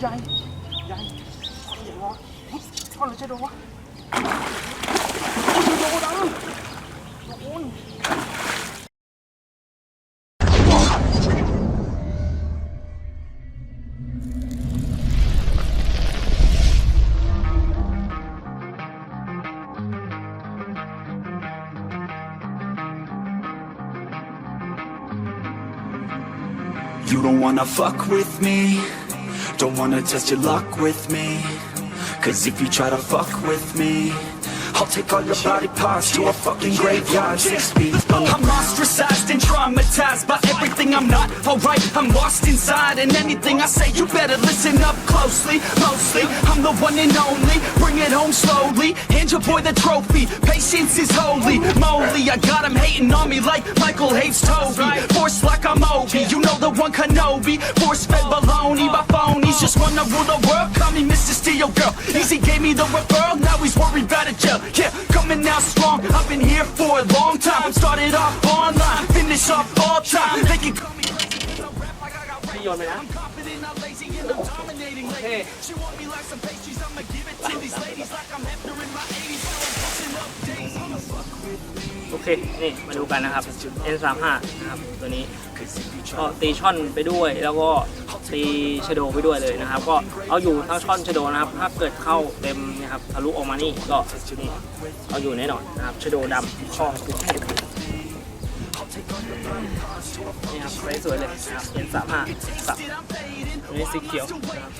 ใหญ่ใหญ่ใหญ่วะช่อนหรือชะโดวะชะโดดังโอ้ย You don't wanna fuck with me Don't wanna test your luck with me. Cause if you try to fuck with me I'll take all your body parts to a fucking graveyard. Six feet I'm ostracized and traumatized by everything I'm not. Alright I'm lost inside and anything I say you better listen up closely Mostly, I'm the one and only Bring it home slowly. Hand your boy the trophy Patience is holy. Moly I got him hating on me like Michael hates Toby. Force like I'm Obi You know the one Kenobi. Force fed baloney by phonies. Just wanna rule the world Call me Mr. Steel Girl? Easy gave me the referral Now he's worried about a jail. Yeah, coming out strong. I've been here for a long time Started off online Finish off all time They can call me crazy 'cause I rap like I got พี่โยนไปนะ I'm confident, not lazy, and I'm dominating lately. She want me like some pastries, I'ma give it to these ladies like I'm Hefner in my 80s. Now I'm pushing up days. I'ma fuck with me. โอเค นี่มาดูกันนะครับ N35 นะครับ ตัวนี้ก็ตีช่อนไปด้วย แล้วก็ตีชะโดไปด้วยเลยนะครับ ก็เอาอยู่ทั้งช่อนชะโดนะครับ ถ้าเกิดเข้าเต็มนะครับทะลุออกมานี่ก็นี่เอาอยู่แน่นอนนะครับชะโดดำข้อทุกแผ่น นี่ครับสวยเลยนะครับ N35 สับอันนี้สีเขียวนะครับ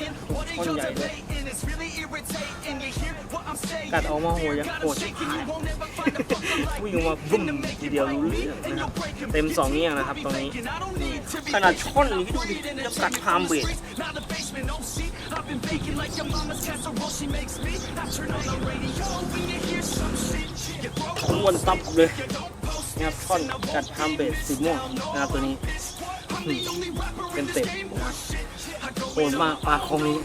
ช่อนใหญ่เลยกัดออกมาโหยังโหดชิบหาย วิ่งออกมาบุ้มทีเดียวรู้เรื่องนะครับเต็มสองเงี้ยนะครับตรงนี้ ขนาดช่อนนี้ดูดิจะกัดพามเบรดอ้วนตับเลย นะครับท่อนกัดพามเบรดสีม่วงนะครับตัวนี้เป็นเต็มนะครับโหดมากปลาคงนี้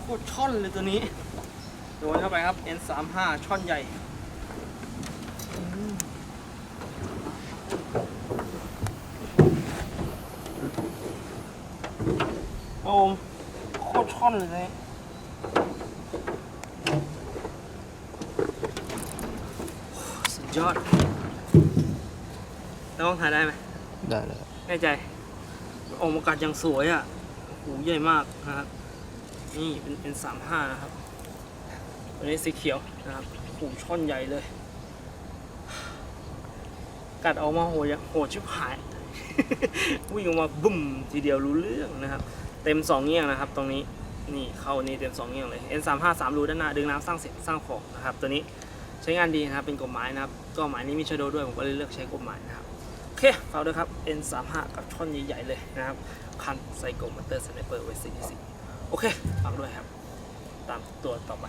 โคตรช่อน เลยตัวนี้ โดนเข้าไปครับ N35 ช่อนใหญ่โอ้มโคตรช่อนเลยตัวนี้สุดยอดแล้วมองถ่ายได้ไหม ได้เลยแน่ใจออกมากัดยังสวยอะ หูใหญ่มากนะครับ นี่เป็นเป็นะครับ ตัวนี้สีเขียวนะครับหูช่อนใหญ่เลย กัดออกมาโหดยังโหดชิบหาย วิ่งออกมาบุ้มทีเดียวรู้เรื่องนะครับ เต็มสองเงี้ยงนะครับ ตรงนี้ นี่เข้านี่เต็มสองเงี้ยงเลย N35 3รูด้านหน้าดึงน้ำสร้างเสร็จสร้างของนะครับ ตัวนี้ใช้งานดีนะครับ เป็นกฎหมายนะครับก็หมายนี้มีชโดด้วย ผมก็เลยเลือกใช้กฎหมายนะครับโอเคฝากด้วยครับ N35 กับช่อนใหญ่ๆเลยนะครับ คันไซโกมอเตอร์สไนเปอร์ไว้ซีดีซี โอเคฝากด้วยครับ ตามตัวต่อไป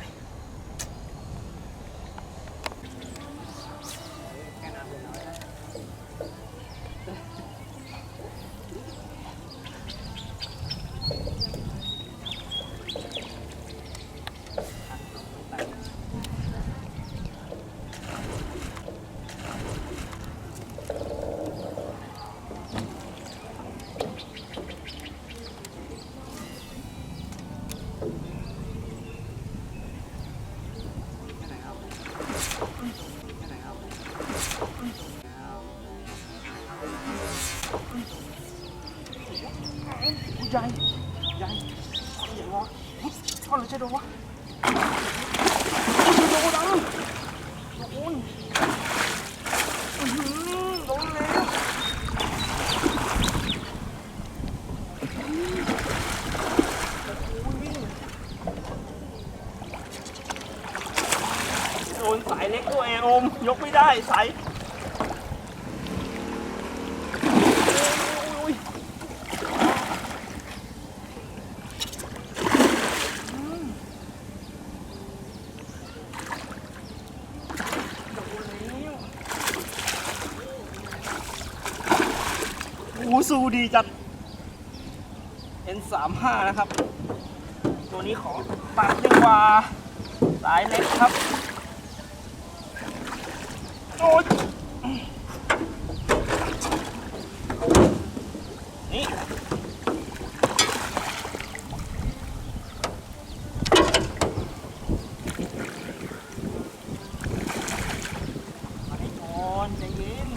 ใหญ่ใหญ่ใหญ่วะ ช่อนหรือจะโดนวะโดนดังโดนอื้อหือโดนแล้ว โดนสายเล็กตัวยไงอมยกไม่ได้สาย โอ้โหสู้ดีจัด N35 นะครับ ตัวนี้ขอตัดดีกว่าสายเล็กครับ โอ้ยนี่ มาให้ก่อนใจเย็น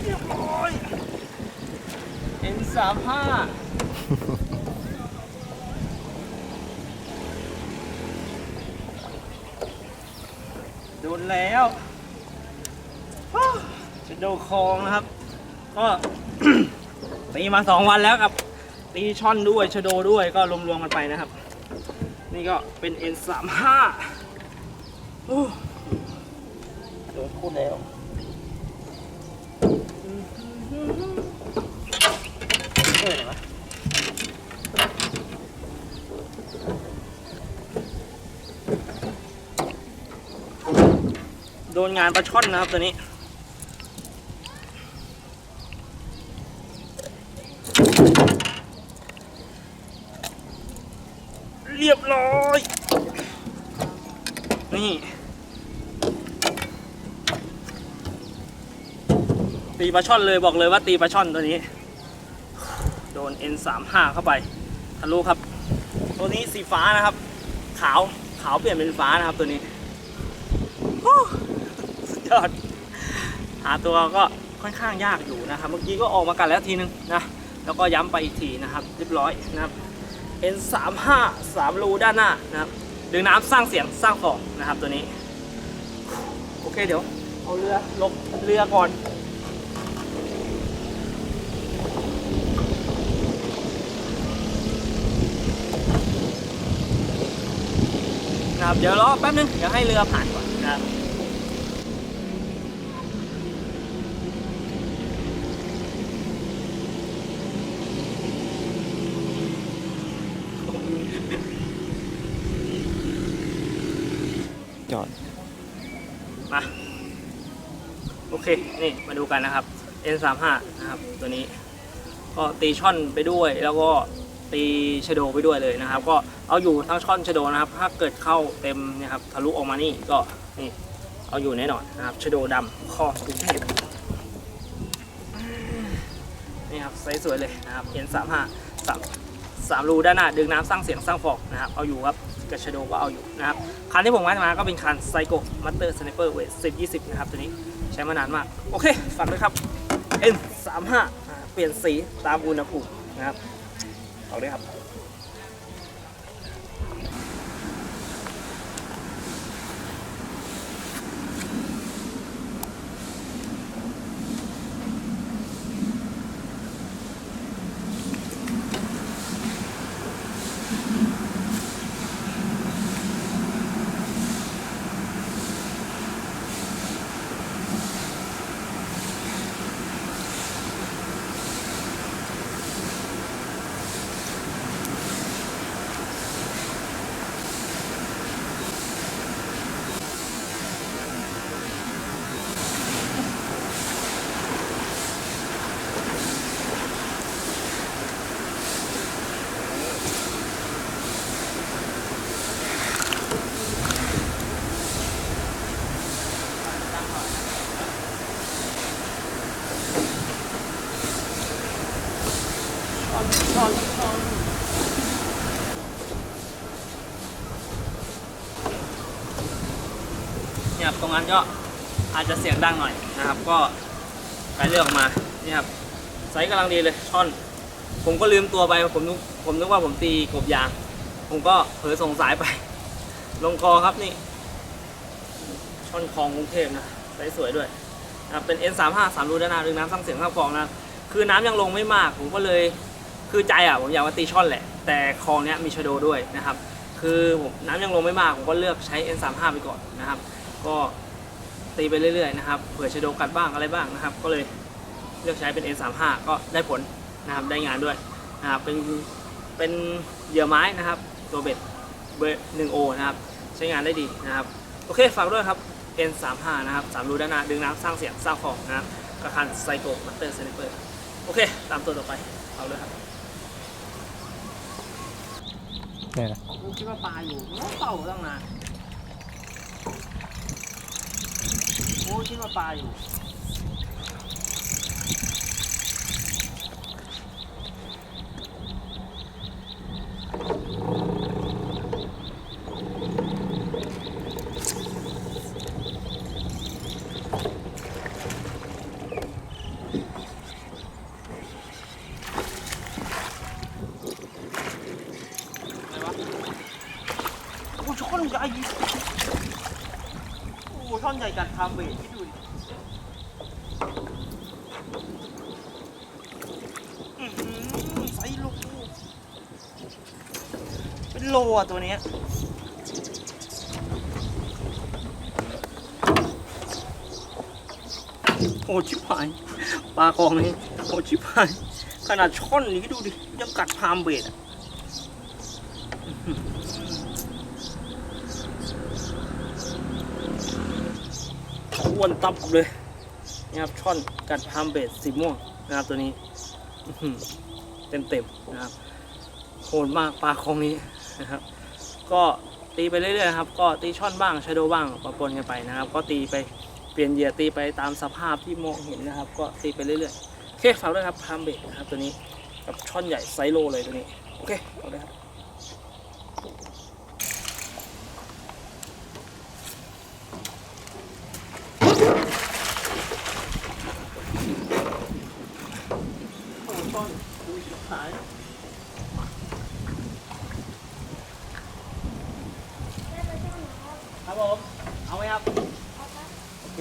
เรียบร้อย N35 โดนแล้วอ้าวจะโดนคองนะครับ ก็ตีมาสองวันแล้วกับ ตีช่อนด้วยชโดด้วยก็รวมๆกันไปนะครับ นี่ก็เป็น N35 โอ้โดนพูดแล้ว ออไหนวะโดนงานปลาช่อนนะครับตัวนี้เรียบร้อย นี่ ตีปลาช่อนเลยบอกเลยว่าตีปลาช่อนตัวนี้ โดน N35 เข้าไปทะลุครับ ตัวนี้สีฟ้านะครับ ขาวขาวเปลี่ยนเป็นฟ้านะครับตัวนี้สุดยอด หาตัวก็ค่อนข้างยากอยู่นะครับ เมื่อกี้ก็ออกมากันแล้วทีนึงนะ แล้วก็ย้ำไปอีกทีนะครับ เรียบร้อยนะครับ N35 3รูด้านหน้านะครับดึงน้ำสร้างเสียงสร้างฟองนะครับตัวนี้ โอเคเดี๋ยว เอาเรือลงเรือก่อน นะครับ เดี๋ยวรอแป๊บนึง เดี๋ยวให้เรือผ่านก่อนนะครับจอด มา โอเค นี่ มาดูกันนะครับ N35 นะครับ ตัวนี้ ก็ตีช่อนไปด้วย แล้วก็ตีชะโดไปด้วยเลยนะครับ ก็ เอาอยู่ทั้งช่อนชะโดนะครับ ถ้าเกิดเข้าเต็มนะครับทะลุออกมานี่ก็นี่เอาอยู่แน่นอนนะครับชะโดดำคอกรุงเทพนี่ครับไซส์สวยเลยนะครับ N35 สามสามรูด้านหน้าดึงน้ำสร้างเสียงสร้างฟอกนะครับเอาอยู่ครับกับชโดก็เอาอยู่นะครับคันที่ผมมามาก็เป็นคันไซโกมัตเตอร์สไนเปอร์เวท10 20นะครับตัวนี้ใช้มานานมาก โอเคฝากด้วยครับ N35 อ่าเปลี่ยนสีตามอุณหภูมินะครับเอาด้วยครับ ช้อนช้อน ตรงนั้นก็อาจจะเสียงดังหน่อยนะครับ ก็ไปเลือกออกมานี่ครับไซส์กำลังดีเลยช่อน ผมก็ลืมตัวไปผมนึกผมนึกว่าผมตีกบยาง ผมก็เผลอส่งสายไป ลงคอครับนี่ ช่อนคลองกรุงเทพนะไซส์สวยด้วยนะครับเป็น N35 3รูด้านหน้าดึงน้ำสร้างเสียงสร้างฟองนะคือน้ำยังลงไม่มาก ผมก็เลยคือใจอะผมอยากว่าตีช่อนแหละ แต่คลองเนี้ยมีชโดด้วยนะครับ คือผมน้ำยังลงไม่มากผมก็เลือกใช้ N35 ไปก่อนนะครับ ก็ตีไปเรื่อยๆนะครับเผื่อชะโดกัดบ้างอะไรบ้างนะครับ ก็เลยเลือกใช้เป็น N35 ก็ได้ผลนะครับได้งานด้วยนะครับเป็นเป็นเหยื่อไม้นะครับ ตัวเบ็ดเบอร์ 1O นะครับ ใช้งานได้ดีนะครับ โอเคฝากด้วยครับ N35 นะครับสามรูด้านหน้าดึงน้ำสร้างเสียงสร้างของนะครับกระคันไซโกมัตเตอร์เซนเปอร์โอเค ตามตัวต่อไปเอาเลยครับเนี่ยนะกูคิดว่าปลาอยู่โอ้เป่าตั้งนาน โอ้คิดว่าปลาอยู่ ตัวช่อนใหญ่กัดทำเบรที่ดูดิอื้อหือไซส์โลเป็นโลอะตัวเนี้ยโอ้ชิบหายปลากองนี้โอ้ชิบหายขนาดช่อนนี้ดูดิยังกัดพามเบรดอะ อ้วนตับเลยนี่ครับช่อนกัดพามเบสสีม่วงนะครับตัวนี้เต็มเต็มนะครับโหดมากปลาคองนี้นะครับ ก็ตีไปเรื่อยๆครับ ก็ตีช่อนบ้างชโดบ้างปะปนกันไปนะครับ ก็ตีไปเปลี่ยนเหยื่อตีไปตามสภาพที่มองเห็นนะครับ ก็ตีไปเรื่อยๆโอเคฝากด้วยครับพามเบสนะครับตัวนี้กับช่อนใหญ่ไซโลเลยตัวนี้โอเคฝากด้วยครับ โอ้ช่ อนดูชิบหายครับผมเอาไหมครับ โอเค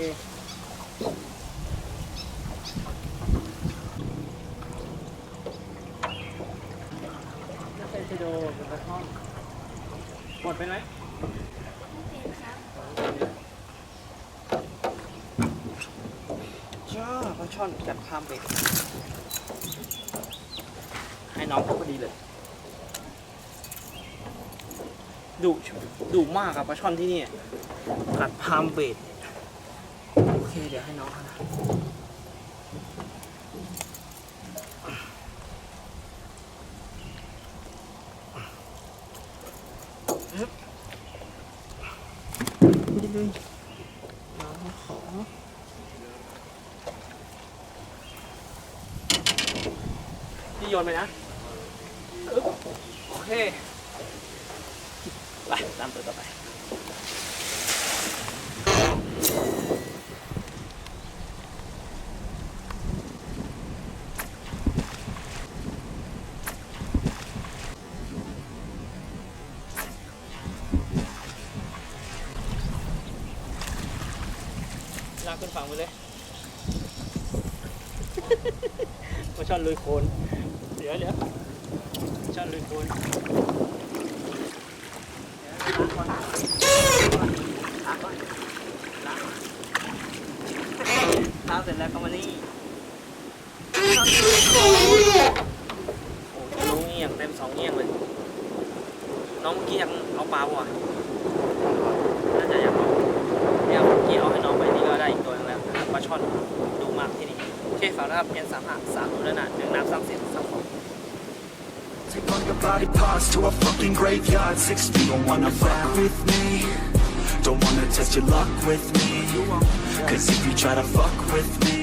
จะเป็นชโดเป็นกระท่อมหมดไปไหมจ้าปลาช่อนกัดพามเบ็ด ให้น้องเขาพอดีเลยดุดุมากครับปลาช่อนที่นี่กัดพามเบดโอเคเดี๋ยวให้น้องนะนี่เลยน้องขอพี่โยนไปนะ เค ไป ตามตัวต่อไป ลากขึ้นฝั่งไปเลย มาชอนลุยโคลน เดี๋ยวเดี๋ยวช่อนลุยโคลนล้างก่อนล้างล้างเสร็จแล้วก็มานี่โอ้จะลงเงี่ยงเต็มสองเงี่ยงเลย น้องเมื่อกี้ยากเอาปลาบ่ะน่าจะอยากเอาเนี่ยเมื่อกี้เอาให้น้องไปนี่ก็ได้อีกตัวนึงแล้วรับปลาช่อนดูมากที่นี่ เคฝากนะครับเอ็นสามห้าสามตัวแล้วนะหนึ่งน้ำสร้างเสียงสร้างของ Take all your body parts to a fucking graveyard Six feet, don't wanna fuck with me Don't wanna test your luck with me Cause if you try to fuck with me